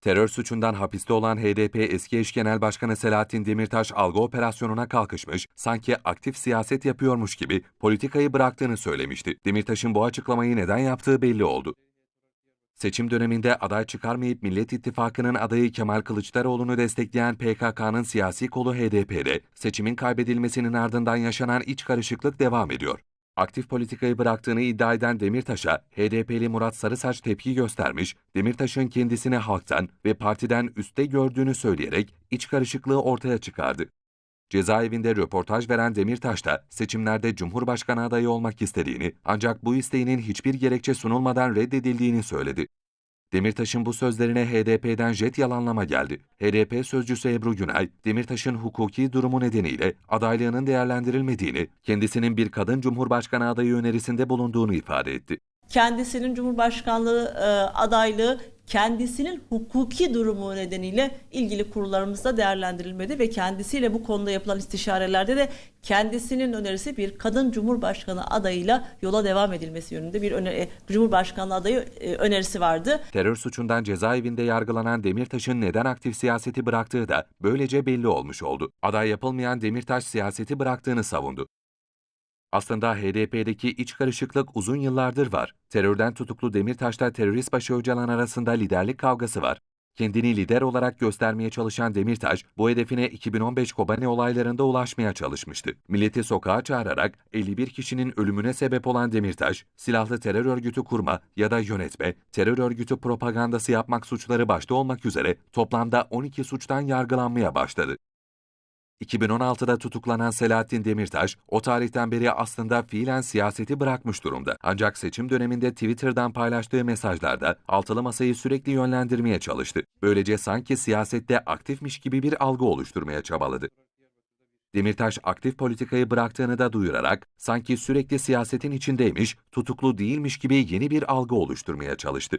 Terör suçundan hapiste olan HDP eski eş genel başkanı Selahattin Demirtaş algı operasyonuna kalkışmış, sanki aktif siyaset yapıyormuş gibi politikayı bıraktığını söylemişti. Demirtaş'ın bu açıklamayı neden yaptığı belli oldu. Seçim döneminde aday çıkarmayıp Millet İttifakı'nın adayı Kemal Kılıçdaroğlu'nu destekleyen PKK'nın siyasi kolu HDP'de seçimin kaybedilmesinin ardından yaşanan iç karışıklık devam ediyor. Aktif politikayı bıraktığını iddia eden Demirtaş'a HDP'li Murat Sarısaç tepki göstermiş, Demirtaş'ın kendisini halktan ve partiden üstte gördüğünü söyleyerek iç karışıklığı ortaya çıkardı. Cezaevinde röportaj veren Demirtaş da seçimlerde Cumhurbaşkanı adayı olmak istediğini ancak bu isteğinin hiçbir gerekçe sunulmadan reddedildiğini söyledi. Demirtaş'ın bu sözlerine HDP'den jet yalanlama geldi. HDP sözcüsü Ebru Günay, Demirtaş'ın hukuki durumu nedeniyle adaylığının değerlendirilmediğini, kendisinin bir kadın cumhurbaşkanı adayı önerisinde bulunduğunu ifade etti. kendisinin Cumhurbaşkanlığı e, adaylığı kendisinin hukuki durumu nedeniyle ilgili kurullarımızda değerlendirilmedi ve kendisiyle bu konuda yapılan istişarelerde de kendisinin önerisi bir kadın Cumhurbaşkanı adayıyla yola devam edilmesi yönünde bir öne- e, Cumhurbaşkanlığı adayı e, önerisi vardı. Terör suçundan cezaevinde yargılanan Demirtaş'ın neden aktif siyaseti bıraktığı da böylece belli olmuş oldu. Aday yapılmayan Demirtaş siyaseti bıraktığını savundu. Aslında HDP'deki iç karışıklık uzun yıllardır var. Terörden tutuklu Demirtaş'la terörist başı Öcalan arasında liderlik kavgası var. Kendini lider olarak göstermeye çalışan Demirtaş, bu hedefine 2015 Kobani olaylarında ulaşmaya çalışmıştı. Milleti sokağa çağırarak 51 kişinin ölümüne sebep olan Demirtaş, silahlı terör örgütü kurma ya da yönetme, terör örgütü propagandası yapmak suçları başta olmak üzere toplamda 12 suçtan yargılanmaya başladı. 2016'da tutuklanan Selahattin Demirtaş, o tarihten beri aslında fiilen siyaseti bırakmış durumda. Ancak seçim döneminde Twitter'dan paylaştığı mesajlarda altılı masayı sürekli yönlendirmeye çalıştı. Böylece sanki siyasette aktifmiş gibi bir algı oluşturmaya çabaladı. Demirtaş aktif politikayı bıraktığını da duyurarak sanki sürekli siyasetin içindeymiş, tutuklu değilmiş gibi yeni bir algı oluşturmaya çalıştı.